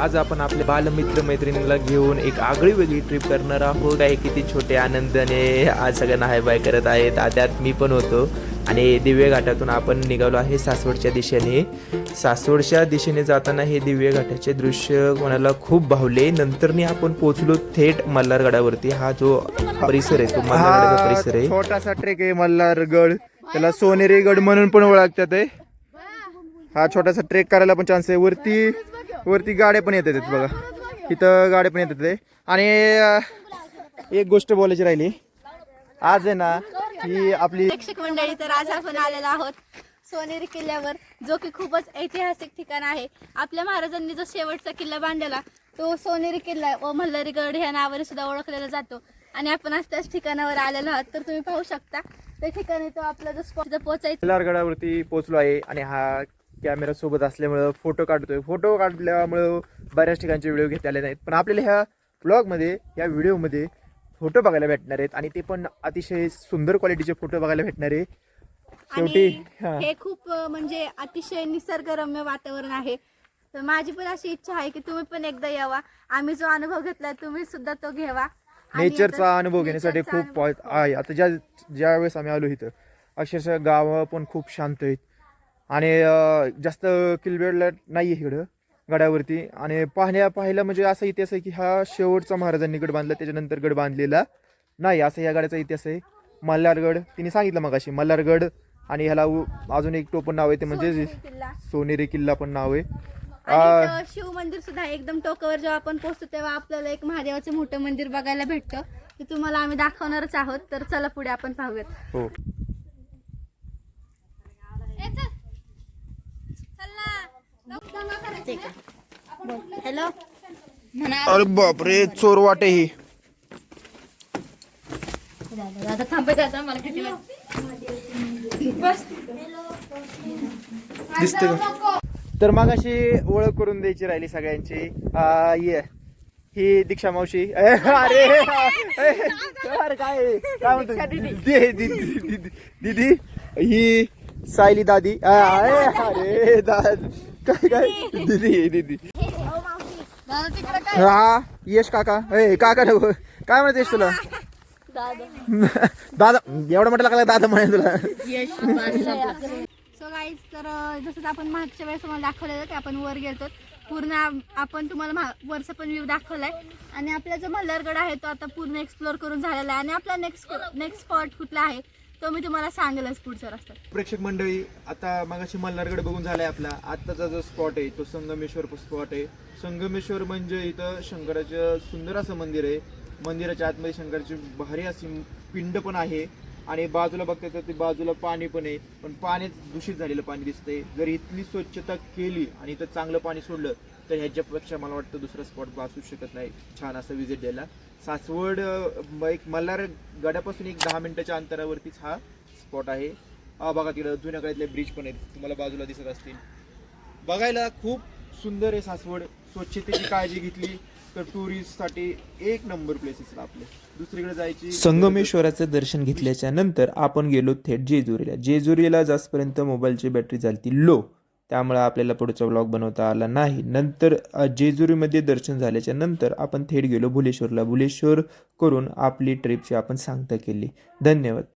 आज आपण आपले बालमित्र मैत्रिणीला घेऊन एक आगळी वेगळी ट्रिप करणार आहोत. काही किती छोटे आनंदाने आज सगळ्यांना हाय बाय करत आहेत. त्यात मी पण होतो. आणि दिव्य घाटातून आपण निघालो आहे सासवडच्या दिशेने. सासवडच्या दिशेने जाताना हे दिव्य घाटाचे दृश्य कोणाला खूप भावले. नंतरनी आपण पोहोचलो थेट मल्हारगडावरती. हा जो परिसर आहे तो मल्हारगडाचा परिसर आहे. छोटासा ट्रेक आहे मल्हारगड. त्याला सोनेरी गड म्हणून पण ओळखतात आहे हा छोटासा ट्रेक करायला पण चान्स आहे. वरती वरती गाड्या पण येतात आहेत बघा. इथं गाड्या पण येतात. आणि एक गोष्ट बोलायची राहिली. आज आहे ना ही आपली प्रेक्षक मंडळी तर आज आपण आलेलो आहोत सोनेरी किल्ल्यावर जो की खूपच ऐतिहासिक ठिकाण आहे. आपल्या महाराजांनी जो शेवटचा किल्ला बांधलेला तो सोनेरी किल्ला व मल्हारीगड ह्या नावाने सुद्धा ओळखलेला जातो. आणि आपण आज त्याच ठिकाणावर आलेलो आहोत. तर तुम्ही पाहू शकता त्या ठिकाणी तो आपला जो स्पॉट पोहोचायचा. मल्हारगडावरती पोहोचलो आहे. आणि हा कॅमेरा सोबत असल्यामुळं फोटो काढतोय. फोटो काढल्यामुळं बऱ्याच ठिकाणचे व्हिडिओ घेता आले नाहीत. पण आपल्याला ह्या ब्लॉगमध्ये या व्हिडिओमध्ये फोटो बघायला भेटणार आहेत आणि ते पण अतिशय सुंदर क्वालिटीचे फोटो बघायला भेटणार आहे. शेवटी आणि हा. खूप म्हणजे अतिशय निसर्गरम्य वातावरण आहे. तर माझी पण अशी इच्छा आहे की तुम्ही पण एकदा यावा. आम्ही जो अनुभव घेतलाय तुम्ही सुद्धा तो घ्यावा. आणि नेचरचा आता- अनुभव घेण्यासाठी खूप पॉ- आहे. आता ज्या ज्या वेळेस आम्ही आलो इथं अक्षरशः गावं पण खूप शांत आहेत. आणि जास्त किलबेडला नाही आहे इकडं गडावरती. आणि पाहण्या पाहायला म्हणजे असा इतिहास आहे की हा शेवटचा महाराजांनी गड बांधला त्याच्यानंतर गड बांधलेला नाही. असं या गडाचा इतिहास आहे. मल्हारगड तिने सांगितलं मग अशी मल्हारगड आणि ह्याला अजून एक टोपण नाव आहे ते म्हणजे सोनेरी किल्ला. पण नाव आहे. शिव मंदिर सुद्धा. एकदम टोकावर जेव्हा आपण पोहोचतो तेव्हा आपल्याला एक महादेवाचं मोठं मंदिर बघायला भेटतं. ते तुम्हाला आम्ही दाखवणारच आहोत. तर चला पुढे आपण पाहूयात. हो. हॅलो? अरे बापरे चोर वाटे ही. थांबायचं आता मला किती दिसते का? तर मग अशी ओळख करून द्यायची राहिली सगळ्यांची. आ, ये. ही दीक्षा मावशी. अरे अरे काय काय म्हणतो? दीदी. ही सायली दादी. अरे दाद. काय काय? दीदी दिदी. हा यश काका. ए काका नको. काय यश तुला? दादा. एवढं म्हटलं का दादा म्हणे तुला. सो गाईज तर जसं आपण मागच्या वेळेस तुम्हाला दाखवलेलं की आपण वर गेलो पूर्ण आपण तुम्हाला वरचा पण व्ह्यू दाखवलाय. आणि आपला जो मल्हारगड आहे तो आता पूर्ण एक्सप्लोअर करून झालेला आहे. आणि आपला नेक्स्ट नेक्स्ट स्पॉट कुठला आहे? तो मी तुम्हाला सांगेलच पुढच्या रस्त्यात. प्रेक्षक मंडळी आता मगाशी मल्हारगड बघून झालाय आपला. आत्ताचा जो स्पॉट आहे तो संगमेश्वर स्पॉट आहे. संगमेश्वर म्हणजे इथं शंकराचं सुंदर असं मंदिर आहे. मंदिराच्या आतमध्ये शंकराची भारी अशी पिंड पण आहे. आणि बाजूला बघता तर ते बाजूला पाणी पण आहे. पण पाणीच दूषित झालेलं पाणी दिसतंय. जर इथली स्वच्छता केली आणि इथं चांगलं पाणी सोडलं तर ह्याच्यापेक्षा मला वाटतं दुसरा स्पॉट असू शकत नाही. छान असं विजिट द्यायला. सासवड एक मल्हार गडापासून एक दहा मिनिटाच्या अंतरावरतीच हा स्पॉट आहे. हा बघा तिकडं जुन्या काळातले ब्रिज पण आहेत. तुम्हाला बाजूला दिसत असतील. बघायला खूप सुंदर आहे सासवड. स्वच्छतेची काळजी घेतली तर टुरिस्टसाठी एक नंबर प्लेसेस आपले दुसरीकडे जायची संगमेश्वराचं दर्शन घेतल्याच्या नंतर आपण गेलो थेट जेजुरीला. जेजुरीला जास्तपर्यंत मोबाईलची बॅटरी झाली लो त्यामुळे आपल्याला पुढचा ब्लॉग बनवता आला नाही. नंतर जेजुरीमध्ये दर्शन झाल्याच्यानंतर आपण थेट गेलो भुलेश्वरला. भुलेश्वर करून आपली ट्रिपची आपण सांगता केली. धन्यवाद.